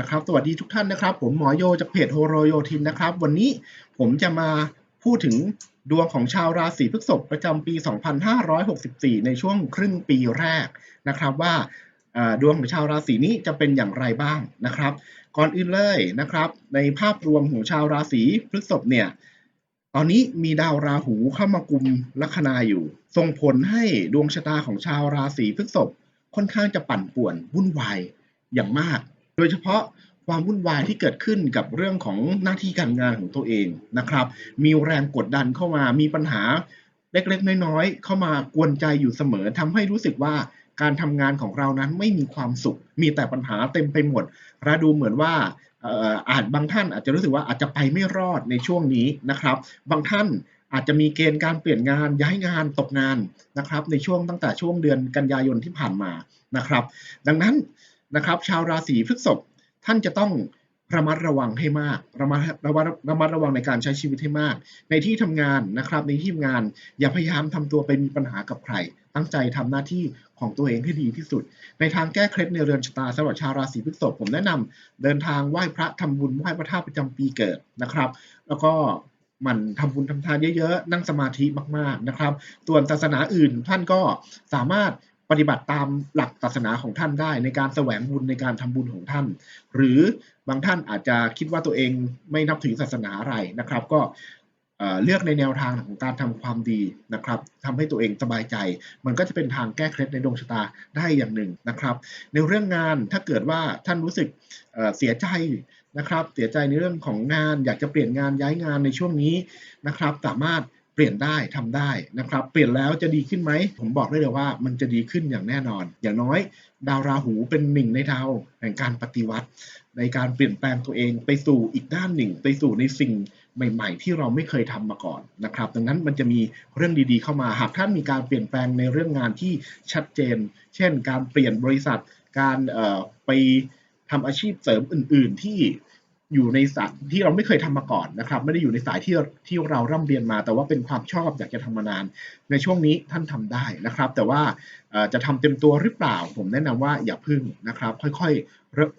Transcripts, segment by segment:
นะครับ สวัสดีทุกท่านนะครับ ผมหมอโยจากเพจโฮโรโยทินนะครับ วันนี้ผมจะมาพูดถึงดวงของชาวราศีพฤษภประจำปี 2564 ในช่วงครึ่งปีแรกนะครับว่าดวงของชาวราศีนี้จะเป็นอย่างไรบ้างนะครับ ก่อนอื่นเลยนะครับ ในภาพรวมของชาวราศีพฤษภเนี่ยตอนนี้มีดาวราหูเข้ามากุมลัคนาอยู่ ส่งผลให้ดวงชะตาของชาวราศีพฤษภค่อนข้างจะปั่นป่วนวุ่นวายอย่างมาก โดยเฉพาะความวุ่นวายที่เกิดขึ้นกับเรื่องของหน้าที่การงานของตัวเองนะครับ มีแรงกดดันเข้ามา มีปัญหาเล็กๆ น้อยๆ เข้ามากวนใจอยู่เสมอทำให้รู้สึกว่าการทำงานของเรานั้นไม่มีความสุข มีแต่ปัญหาเต็มไปหมดและดูเหมือนว่าอาจบางท่านอาจจะรู้สึกว่าอาจจะไปไม่รอดในช่วงนี้นะครับ บางท่านอาจจะมีเกณฑ์การเปลี่ยนงานย้ายงานตกงานนะครับ ในช่วงตั้งแต่ช่วงเดือนกันยายนที่ผ่านมานะครับ ดังนั้น นะครับ ชาวราศีพฤษภท่านจะต้องระมัดระวังให้มาก ระมัดระมัดระมัดระวังในการใช้ชีวิตให้มาก ในที่ทำงานนะครับ ในที่ทำงาน อย่าพยายามทำตัวไปมีปัญหากับใคร ตั้งใจทำหน้าที่ของตัวเองให้ดีที่สุด ในทางแก้เคล็ดในเรือนชะตาสำหรับชาวราศีพฤษภผมแนะนำเดินทางไหว้พระทำบุญไหว้พระธาตุประจำปีเกิดนะครับ แล้วก็มันทำบุญทำทานเยอะๆ นั่งสมาธิมากๆนะครับ ส่วนศาสนาอื่นท่านก็สามารถ ปฏิบัติตามหลักศาสนาของท่านได้ ในการแสวงบุญในการทำบุญของท่าน หรือบางท่านอาจจะคิดว่าตัวเองไม่นับถือศาสนาอะไรนะครับ ก็เลือกในแนวทางของการทำความดีนะครับทำให้ตัวเองสบายใจ มันก็จะเป็นทางแก้เคล็ดในดวงชะตาได้อย่างหนึ่งนะครับ ในเรื่องงานถ้าเกิดว่าท่านรู้สึกเเสียใจนะครับ เสียใจในเรื่องของงาน อยากจะเปลี่ยนงานย้ายงานในช่วงนี้นะครับ สามารถ เปลี่ยนได้ทำได้นะครับ เปลี่ยนแล้วจะดีขึ้นไหม ผมบอกได้เลยว่ามันจะดีขึ้นอย่างแน่นอน อย่างน้อย ดาวราหูเป็นหนึ่งในดาวแห่งการปฏิวัติ ในการเปลี่ยนแปลงตัวเองไปสู่อีกด้านหนึ่ง ไปสู่ในสิ่งใหม่ๆ ที่เราไม่เคยทำมาก่อนนะครับ ดังนั้นมันจะมีเรื่องดีๆเข้ามา หากท่านมีการเปลี่ยนแปลงในเรื่องงานที่ชัดเจน เช่น การเปลี่ยนบริษัท การไปทำอาชีพเสริมอื่น ๆ ที่ อยู่ในสายที่เราไม่เคยทำมาก่อนนะครับ ไม่ได้อยู่ในสายที่ที่เราร่ำเรียนมา แต่ว่าเป็นความชอบอยากจะทำมานาน ในช่วงนี้ท่านทำได้นะครับ แต่ว่าจะทำเต็มตัวหรือเปล่า ผมแนะนำว่าอย่าพึ่งนะครับ ค่อยๆเริ่ม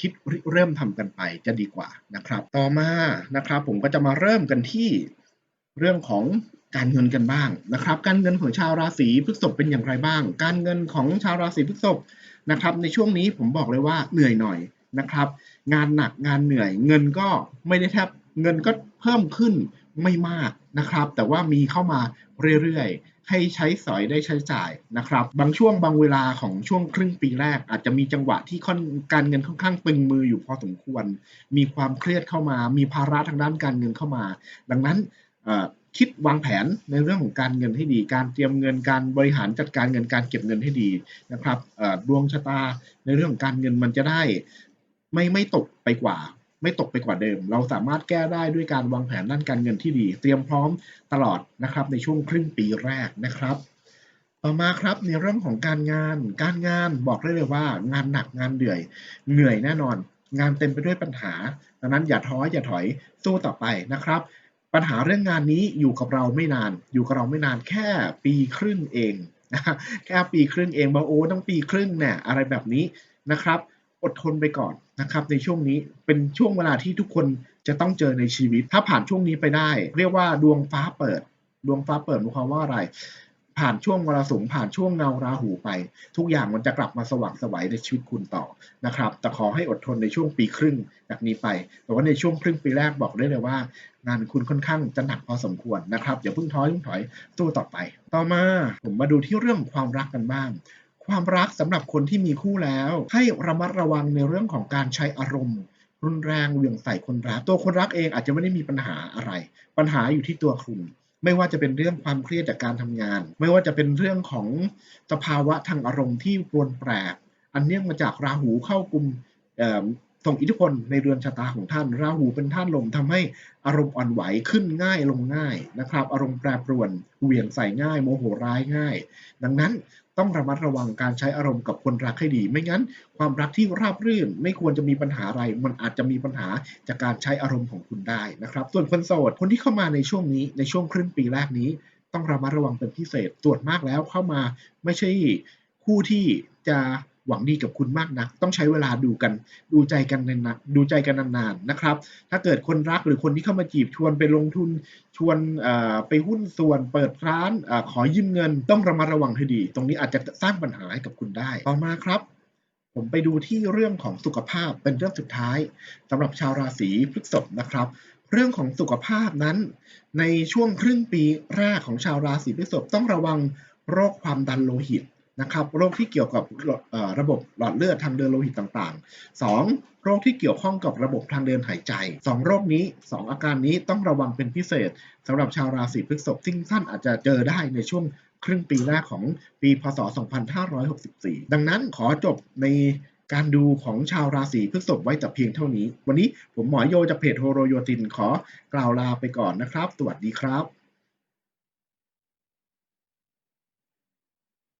คิดเริ่มทำกันไปจะดีกว่านะครับ ต่อมานะครับ ผมก็จะมาเริ่มกันที่เรื่องของการเงินกันบ้างนะครับ การเงินของชาวราศีพฤษภเป็นอย่างไรบ้าง การเงินของชาวราศีพฤษภนะครับ ในช่วงนี้ผมบอกเลยว่าเหนื่อยหน่อย นะครับ งานหนักงานเหนื่อย เงินก็ไม่ได้แทบเงินก็เพิ่มขึ้นไม่มากนะครับ แต่ว่ามีเข้ามาเรื่อยๆ ให้ใช้สอยได้ใช้จ่ายนะครับ บางช่วงบางเวลาของช่วงครึ่งปีแรก อาจจะมีจังหวะที่ค่อนการเงินค่อนข้างตึงมืออยู่พอสมควร มีความเครียดเข้ามา มีภาระทางด้านการเงินเข้ามา ดังนั้นคิดวางแผนในเรื่องของการเงินให้ดี การเตรียมเงิน การบริหารจัดการเงิน การเก็บเงินให้ดีนะครับดวงชะตาในเรื่องของการเงินมันจะได้ ไม่ไม่ตกไปกว่า ไม่ตกไปกว่าเดิม เราสามารถแก้ได้ด้วยการวางแผนด้านการเงินที่ดี เตรียมพร้อมตลอดนะครับในช่วงครึ่งปีแรกนะครับ ต่อมาครับในเรื่องของการงาน การงานบอกได้เลยว่า งานหนักงานเหนื่อยเหนื่อยแน่นอน งานเต็มไปด้วยปัญหา ดังนั้นอย่าท้ออย่าถอยสู้ต่อไปนะครับปัญหาเรื่องงานนี้อยู่กับเราไม่นาน อยู่กับเราไม่นานแค่ปีครึ่งเองนะแค่ปีครึ่งเองบอกโอ้ต้องปีครึ่งเนี่ยอะไรแบบนี้นะครับ อดทนไปก่อนนะครับในช่วงนี้เป็นช่วงเวลาที่ทุกคนจะต้องเจอในชีวิต ถ้าผ่านช่วงนี้ไปได้ เรียกว่าดวงฟ้าเปิด ดวงฟ้าเปิดหมายความว่าอะไร ผ่านช่วงมรสุมผ่านช่วงเงาราหูไป ทุกอย่างมันจะกลับมาสว่างไสวัยในชีวิตคุณต่อนะครับแต่ขอให้อดทนในช่วงปีครึ่งจากนี้ไป แต่ว่าในช่วงครึ่งปีแรกบอกได้เลยว่า งานคุณค่อนข้างจะหนักพอสมควรนะครับอย่าเพิ่งท้อเพิ่งถอยสู้ต่อไป ต่อมาผมมาดูที่เรื่องความรักกันบ้าง ความรักสำหรับคนที่มีคู่แล้ว ให้ระมัดระวังในเรื่องของการใช้อารมณ์ รุนแรงเหวี่ยงใส่คนรัก ตัวคนรักเองอาจจะไม่ได้มีปัญหาอะไร ปัญหาอยู่ที่ตัวคุณ ไม่ว่าจะเป็นเรื่องความเครียดจากการทำงาน ไม่ว่าจะเป็นเรื่องของสภาวะทางอารมณ์ที่ปรวนแปรอันเนื่องมาจากราหูเข้ากลุ่ม ส่งอิทธิพลในเรือนชะตาของท่าน ราหูเป็นท่านลมทำให้อารมณ์อ่อนไหวขึ้นง่ายลงง่ายนะครับ อารมณ์แปรปรวนเหวี่ยงใส่ง่าย โมโหร้ายง่าย ดังนั้นต้องระมัดระวังการใช้อารมณ์กับคนรักให้ดี ไม่งั้น ความรักที่ราบรื่น ไม่ควรจะมีปัญหาอะไร มันอาจจะมีปัญหาจากการใช้อารมณ์ของคุณได้นะครับ ส่วนคนโสด คนที่เข้ามาในช่วงนี้ในช่วงครึ่งปีแรกนี้ ต้องระมัดระวังเป็นพิเศษตรวจมากแล้วเข้ามาไม่ใช่คู่ที่จะ หวังดีกับคุณมากนัก ต้องใช้เวลาดูกัน ดูใจกันนานๆดูใจกันนานๆนะครับ ถ้าเกิดคนรักหรือคนที่เข้ามาจีบชวนไปลงทุนชวนไปหุ้นส่วนเปิดร้านอขอยืมเงิน ต้องระมัดระวังให้ดี ตรงนี้อาจจะสร้างปัญหาให้กับคุณได้ ต่อมาครับ ผมไปดูที่เรื่องของสุขภาพเป็นเรื่องสุดท้ายสำหรับชาวราศีพฤษภนะครับเรื่องของสุขภาพนั้น ในช่วงครึ่งปีแรกของชาวราศีพฤษภต้องระวังโรคความดันโลหิต นะครับโรคที่เกี่ยวกับระบบหลอดเลือดทางเดินโลหิตต่างๆ 2. โรคที่เกี่ยวข้องกับระบบทางเดินหายใจ 2 โรคนี้ 2 อาการนี้ต้องระวังเป็นพิเศษสำหรับชาวราศีพฤษภซึ่งท่านอาจจะเจอได้ในช่วงครึ่งปีแรกของปีพศ 2564 ดังนั้นขอจบในการดูของชาวราศีพฤษภไว้แต่เพียงเท่านี้ วันนี้ผมหมอโยจากเพจโฮโรโยตินขอกล่าวลาไปก่อนนะครับ สวัสดีครับ